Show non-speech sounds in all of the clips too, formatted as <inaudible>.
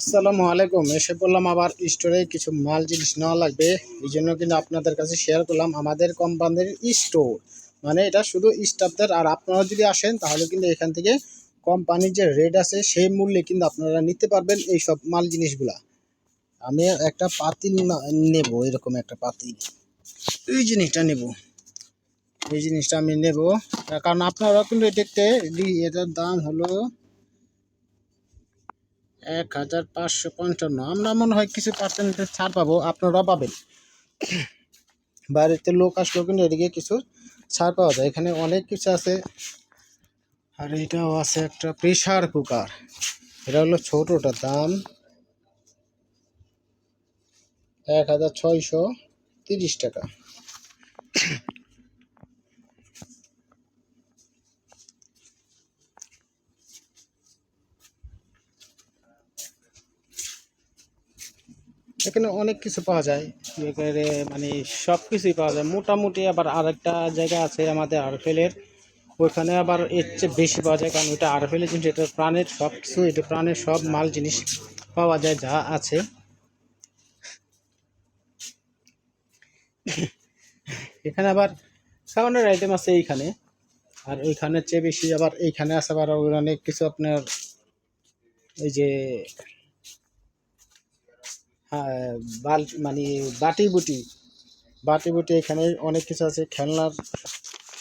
আসসালামু আলাইকুম। এসে বললাম আবার স্টোরে কিছু মাল জিনিস নেওয়া লাগবে। এই জন্য কিন্তু আপনাদের কাছে শেয়ার করলাম আমাদের কোম্পানির স্টোর মানে এটা শুধু স্টাফদের আর আপনারা যদি আসেন, তাহলে কিন্তু এখান থেকে কোম্পানির যে রেট আছে, সেই মূল্যে কিন্তু আপনারা নিতে পারবেন এই সব মাল জিনিসগুলা। আমি একটা পাতিল নেব, এরকম একটা পাতিল। এই জিনিসটা নেব। এই জিনিসটা আমি নেব। কারণ আপনারা কিন্তু এটাতে এটার দাম হলো এক হাজার পাঁচশো পঞ্চান্ন। আমরা মনে হয় কিছু পার্সেন্টেজ ছাড় পাবো, আপনারাও পাবেন। বাড়িতে লোক আসলেও কিন্তু এদিকে কিছু ছাড় পাওয়া যায়। এখানে অনেক কিছু আছে। আর এটাও আছে একটা প্রেশার কুকার এটা হলো ছোটোটার দাম এক হাজার ছয়শো তিরিশ টাকা। এখানে অনেক কিছু পাওয়া যায়। এখানে মানে সব কিছুই পাওয়া যায়। মোটামুটি আবার আরেকটা জায়গা আছে আমাদের আরফেলের। ওইখানে আবার এর চেয়ে বেশি পাওয়া যায় কারণ ওইটা আরফেলের জিনিস, এটা প্রাণের সব কিছু এটা প্রাণের সব মাল জিনিস পাওয়া যায় যা আছে। এখানে আবার খাওয়ানোর আইটেম আছে এইখানে। আর ওইখানের চেয়ে বেশি আবার এইখানে আছে আবার অনেক কিছু আপনার এই যে হ্যাঁ বাল মানে বাটি বুটি বাটি বুটি এখানে অনেক কিছু আছে, খেলনার,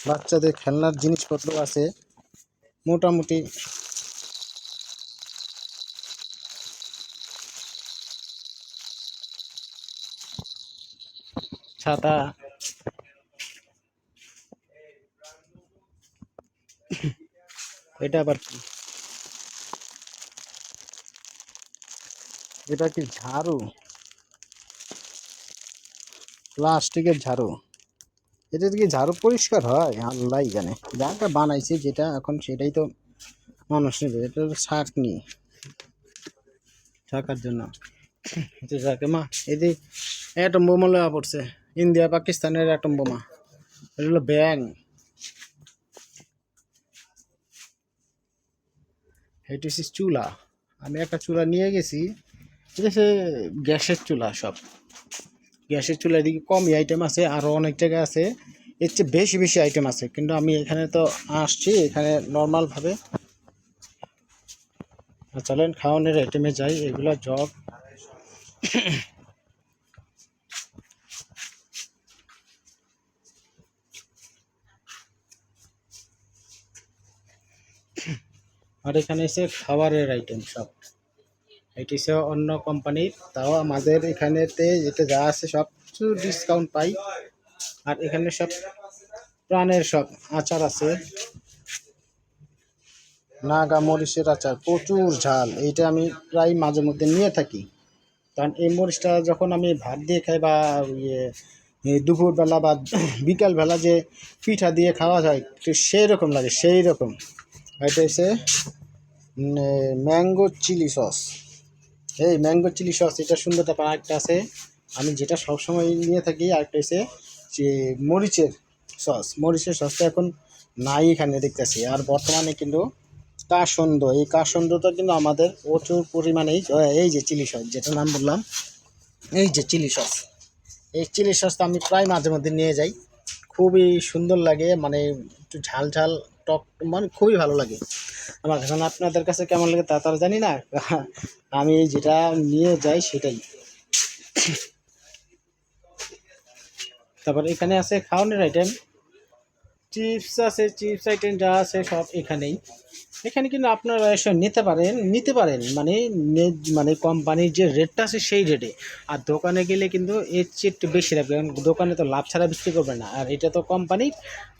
বাচ্চাদের খেলনার জিনিসপত্র আছে, মোটামুটি। ছাতা। এটা আবার কি? এটা কি ঝাড়ু? প্লাস্টিকের ঝাড়ু। এটা কি ঝাড়ু পরিষ্কার হয়? আল্লাহ জানে। যাটা বানাইছে যেটা, এখন সেটাই তো মানুষ নেবে। এটা ছাঁকনি ছাকার জন্য। যাকে মা যে অ্যাটম বোমা লেওয়া পড়ছে। ইন্ডিয়া, পাকিস্তানের অ্যাটম বোমা এটা হলো ব্যাং এটা চুলা। আমি একটা চুলা নিয়ে গেছি। এটা হচ্ছে গ্যাসের চুলা সব। গ্যাসের চুলা এদিকে কমই আইটেম আছে আরও অনেক জায়গায় আছে। এর চেয়ে বেশি বেশি আইটেম আছে। কিন্তু আমি এখানে তো আসছি, এখানে নর্মালভাবে চলেন খাওয়ানোর আইটেমে যাই, এগুলো জগ। আর এখানে এসে খাবারের আইটেম সব। এটি হচ্ছে অন্য কোম্পানির তাও আমাদের এখানেতে যেটা যা আছে সব কিছু ডিসকাউন্ট পাই। আর এখানে সব প্রাণের সব আচার আছে। নাগা মরিচের আচার, প্রচুর ঝাল, এইটা আমি প্রায় মাঝে মধ্যে নিয়ে থাকি। কারণ এই মরিচটা যখন আমি ভাত দিয়ে খাই বা ইয়ে দুপুরবেলা বা বিকালবেলা যে পিঠা দিয়ে খাওয়া যায় সেই রকম লাগে সেই রকম এটা হচ্ছে ম্যাঙ্গো চিলি সস এই ম্যাঙ্গো চিলি সস, এটা সুন্দর তারপর আরেকটা আছে, আমি যেটা সবসময় নিয়ে থাকি, আরেকটা হচ্ছে যে মরিচের সস। মরিচের সসটা এখন নাই এখানে দেখতেছি। আর বর্তমানে কিন্তু কাসন্দ। এই কাসন্দটা কিন্তু আমাদের প্রচুর পরিমাণেই এই যে চিলি সস যেটা নাম বললাম, এই যে চিলি সস। এই চিলি সসটা আমি প্রায় মাঝে মধ্যে নিয়ে যাই। খুবই সুন্দর লাগে মানে একটু ঝাল ঝাল টক মানে খুবই ভালো লাগে। আমার এখন আপনাদের কাছে কেমন লাগে তা তারা জানি না। <laughs> আমি যেটা নিয়ে যাই সেটাই। তারপর এখানে আছে খাওয়ানোর আইটেম চিপস আছে, চিপস আইটেম যা আছে সব এখানেই। এখানে কিন্তু আপনারা এসে নিতে পারেন নিতে পারেন। মানে মানে কোম্পানির যে রেটটা আছে সেই রেটে আর দোকানে গেলে কিন্তু এর চেয়ে একটু বেশি লাগবে কারণ দোকানে তো লাভ ছাড়া বিক্রি করবে না। আর এটা তো কোম্পানির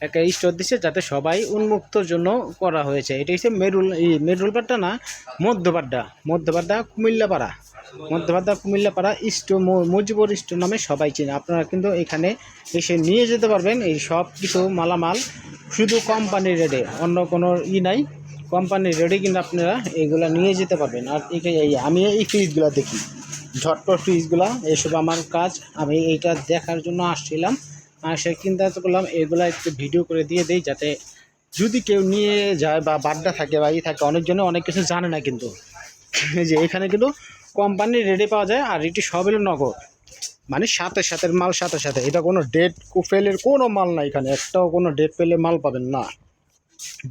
একটা স্টোর দিচ্ছে যাতে সবাই উন্মুক্তর জন্য করা হয়েছে। এটা হচ্ছে মেরুল এই মেরুলপাড়টা না মধ্যপাড়া মধ্যপাড়া কুমিল্লাপাড়া। মধ্যপাড়া কুমিল্লাপাড়া স্টো মুজিবুর স্টোর নামে সবাই চেনে। আপনারা কিন্তু এখানে এসে নিয়ে যেতে পারবেন। এই সব কিছু মালামাল শুধু কোম্পানির রেটে অন্য কোনো ই নাই। কোম্পানির রেটে কিন্তু আপনারা এগুলা নিয়ে যেতে পারবেন। আর এই, আমি এই ফ্রিজগুলো দেখি। ঝটপট ফ্রিজগুলো, এসব আমার কাজ। আমি এইটা দেখার জন্য আসছিলাম। আর সে চিন্তা করলাম, এগুলা একটু ভিডিও করে দিয়ে দেই যাতে যদি কেউ নিয়ে যায় বা বাড্ডা থাকে বা ই থাকে অনেকজনে অনেক কিছু জানে না কিন্তু। যে এখানে কিন্তু কোম্পানির রেডি পাওয়া যায় আর এটি সব হলো নগদ। মানে সাথে সাথে, মাল সাথে সাথে। এটা কোনো ডেট ফেলের কোনো মাল না এখানে। একটাও কোনো ডেট ফেলে মাল পাবেন না।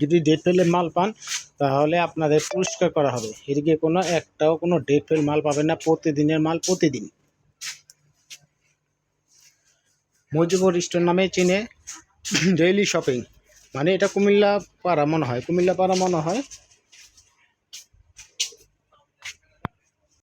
যদি ডেট ফেলে মাল পান, তাহলে আপনাদের পুরস্কার করা হবে। এদিকে কোনো, একটাও কোনো ডেট ফেল মাল পাবেন না। প্রতিদিনের মাল প্রতিদিন। মজিবুর স্টোর নামে চিনে ডেইলি শপিং মানে এটা কুমিল্লা পাড়া মনে হয়। কুমিল্লা পাড়া মনে হয়।